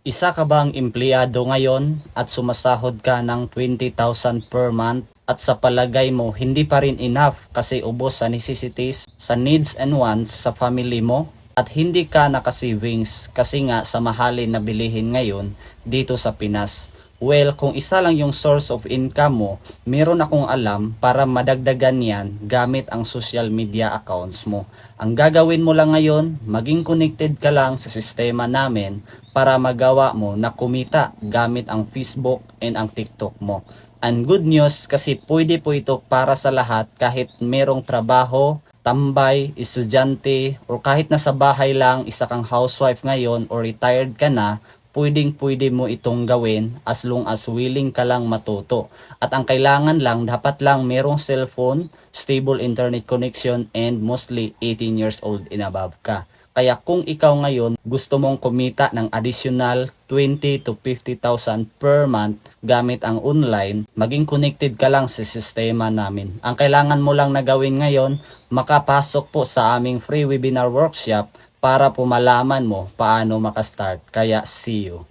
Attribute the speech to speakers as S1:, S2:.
S1: Isa ka bang empleyado ngayon at sumasahod ka ng 20,000 per month at sa palagay mo hindi pa rin enough kasi ubos sa necessities, sa needs and wants sa family mo at hindi ka nakasavings kasi nga sa mahalin na bilihin ngayon dito sa Pinas. Well, kung isa lang yung source of income mo, meron akong alam para madagdagan yan gamit ang social media accounts mo. Ang gagawin mo lang ngayon, maging connected ka lang sa sistema namin para magawa mo na kumita gamit ang Facebook and ang TikTok mo. And good news kasi pwede po ito para sa lahat kahit merong trabaho, tambay, estudyante, o kahit nasa bahay lang, isa kang housewife ngayon or retired ka na, pwedeng pwede mo itong gawin as long as willing ka lang matuto. At ang kailangan lang, dapat lang merong cellphone, stable internet connection, and mostly 18 years old and above ka. Kaya kung ikaw ngayon gusto mong kumita ng additional 20 to 50,000 per month gamit ang online, maging connected ka lang sa sistema namin. Ang kailangan mo lang na gawin ngayon, makapasok po sa aming free webinar workshop para po malaman mo paano makastart. Kaya see you.